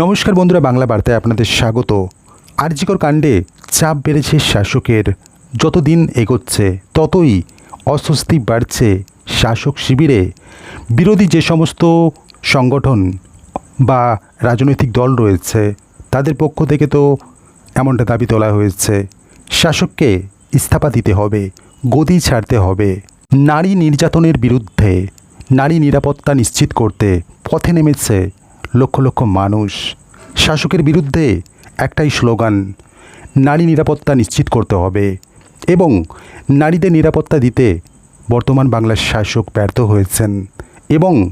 নমস্কার বন্ধুরা, বাংলা বার্তায় আপনাদের স্বাগত। আরজিকর কাণ্ডে চাপ বেড়েছে শাসকের। যত দিন এগোচ্ছে, ততই অস্বস্তি বাড়ছে শাসক শিবিরে। বিরোধী যে সমস্ত সংগঠন বা রাজনৈতিক দল রয়েছে, তাদের পক্ষ থেকে তো এমনটা দাবি তোলা হয়েছে। শাসককে ইস্তফা দিতে হবে, গদি ছাড়তে হবে। নারী নির্যাতনের বিরুদ্ধে, নারী নিরাপত্তা নিশ্চিত করতে পথে নেমেছে লক্ষ লক্ষ মানুষ। শাসকের বিরুদ্ধে একটাই স্লোগান, নারী নিরাপত্তা নিশ্চিত করতে হবে এবং নারীদের নিরাপত্তা দিতে বর্তমান বাংলার শাসক ব্যর্থ হয়েছেন এবং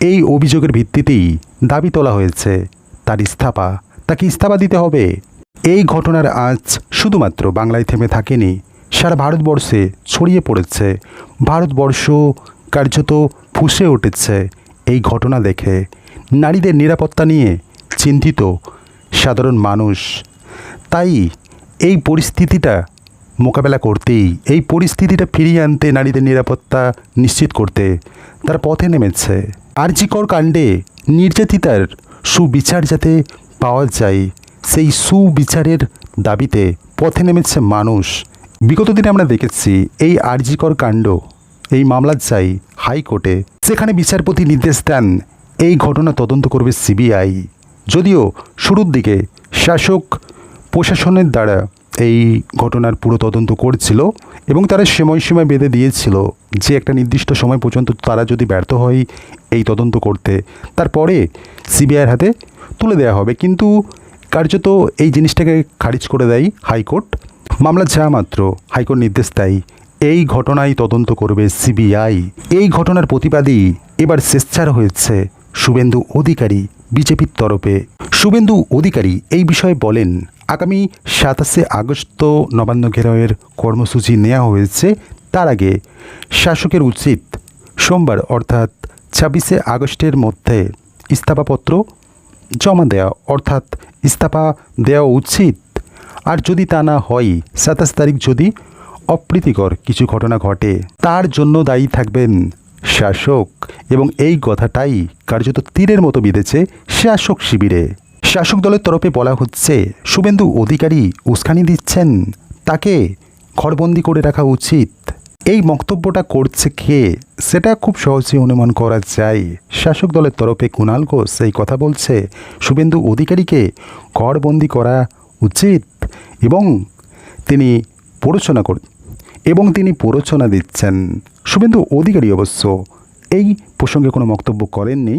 এই অভিযোগের ভিত্তিতেই দাবি তোলা হয়েছে, তার ইস্তফা। তাকে ইস্তফা দিতে হবে। এই ঘটনার আজ শুধুমাত্র বাংলায় থেমে থাকেনি, সারা ভারতবর্ষে ছড়িয়ে পড়েছে। ভারতবর্ষ কার্যত ফুসে উঠেছে এই ঘটনা দেখে। নারীদের নিরাপত্তা নিয়ে চিন্তিত সাধারণ মানুষ। তাই এই পরিস্থিতিটা মোকাবেলা করতেই, এই পরিস্থিতিটা ফিরিয়ে আনতে নারীদের নিরাপত্তা নিশ্চিত করতে তারা পথে নেমেছে। আরজিকর কাণ্ডে নির্যাতিতার সুবিচার যাতে পাওয়া যায়, সেই সুবিচারের দাবিতে পথে নেমেছে মানুষ। বিগত দিনে আমরা দেখেছি, এই আরজিকর কাণ্ড, এই মামলা চাই হাইকোর্টে সেখানে বিচারপতি নির্দেশ দেন এই ঘটনা তদন্ত করবে সিবিআই। যদিও শুরুর দিকে শাসক প্রশাসনের দ্বারা এই ঘটনার পুরো তদন্ত করছিল এবং তারা সময়সীমা বেঁধে দিয়েছিল যে একটা নির্দিষ্ট সময় পর্যন্ত তারা যদি ব্যর্থ হয় এই তদন্ত করতে। তারপরে সিবিআইয়ের হাতে তুলে দেওয়া হবে। কিন্তু কার্যত এই জিনিসটাকে খারিজ করে দেয় হাইকোর্ট। মামলা যা মাত্র। হাইকোর্ট নির্দেশ দেয়, এই ঘটনায় তদন্ত করবে সিবিআই। এই ঘটনার প্রতিবাদী এবার স্বেচ্ছার হয়েছে। শুভেন্দু অধিকারী বিজেপির তরফে। শুভেন্দু অধিকারী এই বিষয়ে বলেন, আগামী সাতাশে আগস্ট নবান্ন ঘেরাওয়ের কর্মসূচি নেওয়া হয়েছে। তার আগে শাসকের উচিত সোমবার অর্থাৎ ছাব্বিশে আগস্টের মধ্যে ইস্তফাপত্র জমা দেওয়া অর্থাৎ ইস্তফা দেওয়া উচিত। আর যদি তা না হয়, সাতাশ তারিখ যদি অপ্রীতিকর কিছু ঘটনা ঘটে, তার জন্য দায়ী থাকবেন শাসক। এবং এই কথাটাই কার্যত তীরের মতো বিঁধেছে শাসক শিবিরে। শাসক দলের তরফে বলা হচ্ছে, শুভেন্দু অধিকারী উস্কানি দিচ্ছেন। তাকে ঘরবন্দি করে রাখা উচিত। এই বক্তব্যটা করছে কে? সেটা খুব সহজে অনুমান করা যায়। শাসক দলের তরফে কুণাল ঘোষ এই কথা বলছে, শুভেন্দু অধিকারীকে ঘরবন্দি করা উচিত এবং তিনি প্ররোচনা কর, এবং তিনি প্ররোচনা দিচ্ছেন। শুভেন্দু অধিকারী অবশ্য এই প্রসঙ্গে কোনো মন্তব্য করেননি।